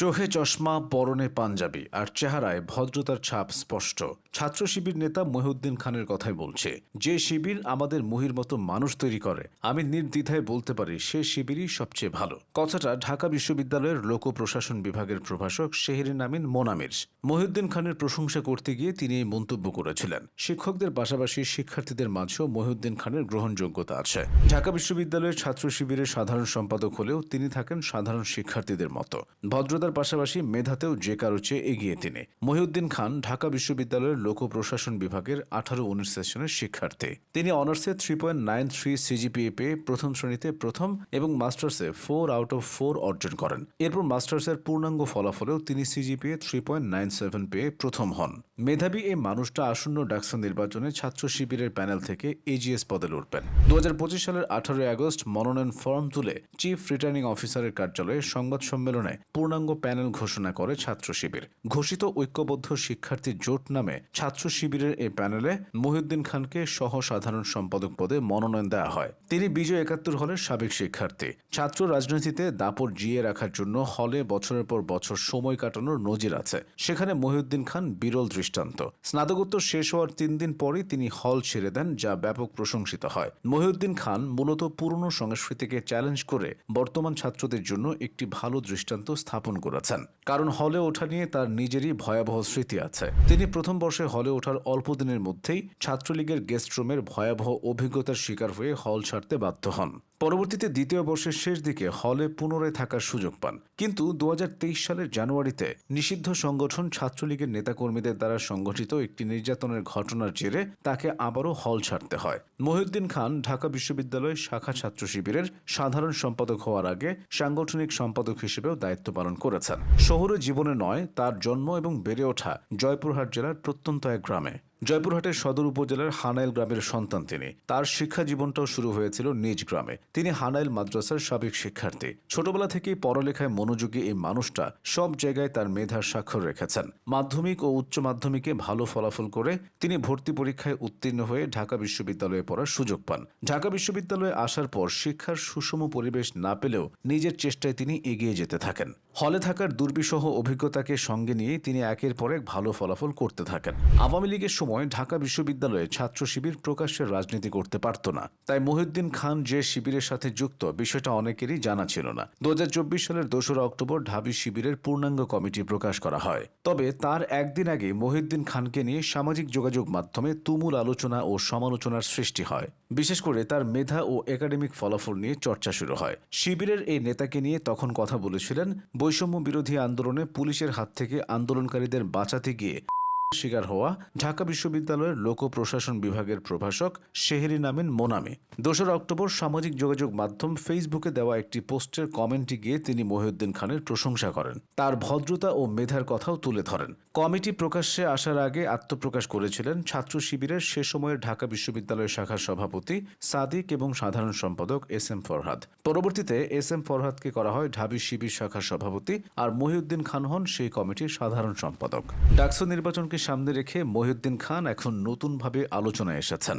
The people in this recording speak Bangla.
চোখে চশমা, পরনে পাঞ্জাবি আর চেহারায় ভদ্রতার ছাপ স্পষ্ট। ছাত্র শিবির নেতা মহিউদ্দিন খানের কথাই বলছে, যে শিবির আমাদের মহির মতো মানুষ তৈরি করে, আমি নির্দ্বিধায় বলতে পারি সে শিবিরই সবচেয়ে ভালো। কথাটা ঢাকা বিশ্ববিদ্যালয়ের লোক প্রশাসন বিভাগের প্রভাষক শেহরিন আমিন মোনামির। মহিউদ্দিন খানের প্রশংসা করতে গিয়ে তিনি এই মন্তব্য করেছিলেন। শিক্ষকদের পাশাপাশি শিক্ষার্থীদের মাঝেও মহিউদ্দিন খানের গ্রহণযোগ্যতা আছে। ঢাকা বিশ্ববিদ্যালয়ের ছাত্র শিবিরের সাধারণ সম্পাদক হলেও তিনি থাকেন সাধারণ শিক্ষার্থীদের মতো। ভদ্রতার পাশাপাশি মেধাতেও যে কারও চেয়ে এগিয়ে তিনি। মহিউদ্দিন খান ঢাকা বিশ্ববিদ্যালয়ের লোক প্রশাসন বিভাগের আঠারো উনিশ সেশনের শিক্ষার্থী। তিনি অনার্সে three point nine three CGPA পেয়ে প্রথম শ্রেণীতে প্রথম এবং মাস্টার্সে ফোর আউট অফ ফোর অর্জন করেন। এরপর মাস্টার্সের পূর্ণাঙ্গ ফলাফলেও তিনি CGPA three point nine seven পেয়ে প্রথম হন। মেধাবী এই মানুষটা আসন্ন ডাকসন নির্বাচনে ছাত্র শিবিরের প্যানেল থেকে এজিএস পদে লড়বেন। দু হাজার পঁচিশ সালের আঠারোই আগস্ট মনোনয়ন ফর্ম তুলে চিফ রিটার্নিং অফিসারের কার্যালয়ে সংবাদ সম্মেলনে পূর্ণাঙ্গ প্যানেল ঘোষণা করে ছাত্র শিবির। ঘোষিত ঐক্যবদ্ধ শিক্ষার্থী জোট নামে ছাত্র শিবিরের এই প্যানেলে মহিউদ্দিন খানকে সহ সাধারণ সম্পাদক পদে মনোনয়ন দেওয়া হয়। তিনি বিজয় একাত্তর হলের সাবেক শিক্ষার্থী। ছাত্র রাজনীতিতে দাপট জিয়ে রাখার জন্য হলে বছরের পর বছর সময় কাটানোর নজির আছে। সেখানে মহিউদ্দিন খান বিরল দৃষ্টান্ত। স্নাতকোত্তর শেষ হওয়ার তিন দিন পরই তিনি হল ছেড়ে দেন, যা ব্যাপক প্রশংসিত হয়। মহিউদ্দিন খান মূলত পুরনো সংস্কৃতিকে চ্যালেঞ্জ করে বর্তমান ছাত্রদের জন্য একটি ভালো দৃষ্টান্ত স্থাপন করেছেন। কারণ হলে ওঠা নিয়ে তার নিজেরই ভয়াবহ স্মৃতি আছে। তিনি প্রথম বর্ষে হলে ওঠার অল্প দিনের মধ্যেই ছাত্রলীগের গেস্ট রুমের ভয়াবহ অভিজ্ঞতার শিকার হয়ে হল ছাড়তে বাধ্য হন। পরবর্তীতে দ্বিতীয় বর্ষের শেষ দিকে হলে পুনরায় থাকার সুযোগ পান। কিন্তু দু হাজার তেইশ সালের জানুয়ারিতে নিষিদ্ধ সংগঠন ছাত্রলীগের নেতাকর্মীদের দ্বারা সংগঠিত একটি নির্যাতনের ঘটনার জেরে তাকে আবারও হল ছাড়তে হয়। মহিউদ্দিন খান ঢাকা বিশ্ববিদ্যালয়ের শাখা ছাত্র শিবিরের সাধারণ সম্পাদক হওয়ার আগে সাংগঠনিক সম্পাদক হিসেবেও দায়িত্ব পালন করেছেন শহুরে জীবনে নয় তার জন্ম এবং বেড়ে ওঠা জয়পুরহাট জেলার প্রত্যন্ত এক গ্রামে। জয়পুরহাটের সদর উপজেলার হানাইল গ্রামের সন্তান তিনি। তার শিক্ষা জীবনটাও শুরু হয়েছিল নিজ গ্রামে। তিনি হানাইল মাদ্রাসার সাবেক শিক্ষার্থী। ছোটবেলা থেকেই পড়ালেখায় মনোযোগী এই মানুষটা সব জায়গায় তার মেধার স্বাক্ষর রেখেছেন। মাধ্যমিক ও উচ্চ মাধ্যমিকে ভালো ফলাফল করে তিনি ভর্তি পরীক্ষায় উত্তীর্ণ হয়ে ঢাকা বিশ্ববিদ্যালয়ে পড়ার সুযোগ পান। ঢাকা বিশ্ববিদ্যালয়ে আসার পর শিক্ষার সুষম পরিবেশ না পেলেও নিজের চেষ্টায় তিনি এগিয়ে যেতে থাকেন। হলে থাকার দুর্বিষহ অভিজ্ঞতাকে সঙ্গে নিয়ে তিনি একের পর এক ভালো ফলাফল করতে থাকেন। আওয়ামী লীগের সময় ঢাকা বিশ্ববিদ্যালয়ে ছাত্র শিবির প্রকাশ্যে রাজনীতি করতে পারত না। তাই মহিউদ্দিন খান যে শিবিরের সাথে যুক্ত, বিষয়টা অনেকেরই জানা ছিল না। দু হাজার চব্বিশ সালের দোসরা অক্টোবর ঢাবি শিবিরের পূর্ণাঙ্গ কমিটি প্রকাশ করা হয়। তবে তার একদিন আগে মহিউদ্দিন খানকে নিয়ে সামাজিক যোগাযোগ মাধ্যমে তুমুল আলোচনা ও সমালোচনার সৃষ্টি হয়। বিশেষ করে তার মেধা ও একাডেমিক ফলাফল নিয়ে চর্চা শুরু হয়। শিবিরের এই নেতাকে নিয়ে তখন কথা বলেছিলেন বৈষম্য বিরোধী আন্দোলনে পুলিশের হাত থেকে আন্দোলনকারীদের বাঁচাতে গিয়ে শিকার হওয়া ঢাকা বিশ্ববিদ্যালয়ের লোক প্রশাসন বিভাগের প্রভাষক শেহরিন আমিন মোনামি। দোসরা অক্টোবর সামাজিক যোগাযোগ মাধ্যম ফেসবুকে দেওয়া একটি পোস্টের কমেন্টে গিয়ে তিনি মহিউদ্দিন খানের প্রশংসা করেন। তার ভদ্রতা ও মেধার কথাও তুলে ধরেন। কমিটি প্রকাশ্যে আসার আগে আত্মপ্রকাশ করেছিলেন ছাত্র শিবিরের সে সময়ের ঢাকা বিশ্ববিদ্যালয় শাখার সভাপতি সাদিক এবং সাধারণ সম্পাদক এস এম ফরহাদ। পরবর্তীতে এস এম ফরহাদকে করা হয় ঢাবি শিবির শাখার সভাপতি আর মহিউদ্দিন খান হন সেই কমিটির সাধারণ সম্পাদক। ডাকসু নির্বাচনকে সামনে রেখে মহিউদ্দিন খান এখন নতুনভাবে আলোচনায় এসেছেন।